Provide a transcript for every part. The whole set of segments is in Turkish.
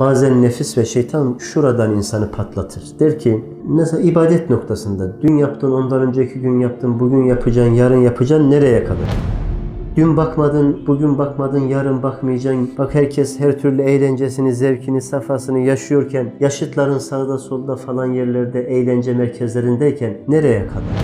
Bazen nefis ve şeytan şuradan insanı patlatır. Der ki mesela ibadet noktasında dün yaptın, ondan önceki gün yaptın, bugün yapacaksın, yarın yapacaksın nereye kadar? Dün bakmadın, bugün bakmadın, yarın bakmayacaksın. Bak herkes her türlü eğlencesini, zevkini, safhasını yaşıyorken, yaşıtların sağda solda falan yerlerde eğlence merkezlerindeyken nereye kadar?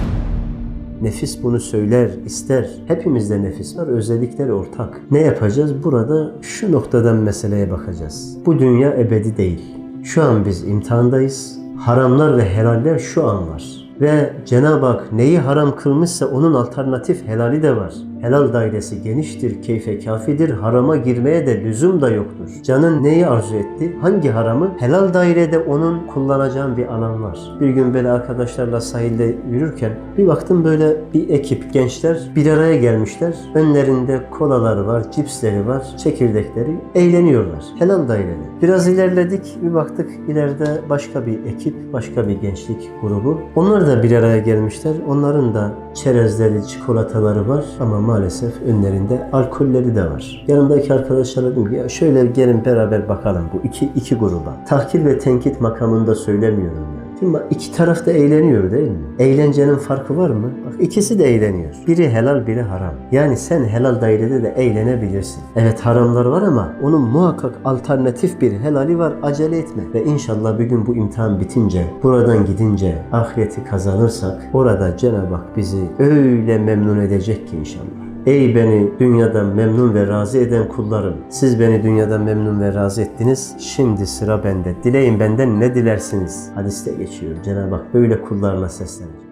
Nefis bunu söyler, ister. Hepimizde nefis var, özellikleri ortak. Ne yapacağız? Burada şu noktadan meseleye bakacağız. Bu dünya ebedi değil. Şu an biz imtihandayız. Haramlar ve helaller şu an var. Ve Cenab-ı Hak neyi haram kılmışsa onun alternatif helali de var. Helal dairesi geniştir, keyfe kafidir, harama girmeye de lüzum da yoktur. Canın neyi arzu etti? Hangi haramı? Helal dairede onun kullanacağın bir alan var. Bir gün böyle arkadaşlarla sahilde yürürken bir baktım böyle bir ekip gençler bir araya gelmişler. Önlerinde kolalar var, cipsleri var, çekirdekleri eğleniyorlar. Helal dairede. Biraz ilerledik bir baktık ileride başka bir ekip, başka bir gençlik grubu. Onlar da bir araya gelmişler. Onların da çerezleri, çikolataları var ama maalesef önlerinde alkolleri de var. Yanımdaki arkadaşlar dedim ya şöyle gelin beraber bakalım bu iki, iki gruba. Tahkir ve tenkit makamında söylemiyorum yani. Şimdi bak iki taraf da eğleniyor değil mi? Eğlencenin farkı var mı? Bak ikisi de eğleniyor. Biri helal biri haram. Yani sen helal dairede de eğlenebilirsin. Evet haramlar var ama onun muhakkak alternatif bir helali var. Acele etme. Ve inşallah bir gün bu imtihan bitince, buradan gidince ahireti kazanırsak orada Cenab-ı Hak bizi öyle memnun edecek ki inşallah. Ey beni dünyadan memnun ve razı eden kullarım. Siz beni dünyadan memnun ve razı ettiniz. Şimdi sıra bende. Dileyin benden ne dilersiniz? Hadiste geçiyor. Cenab-ı Hak böyle kullarına seslenir.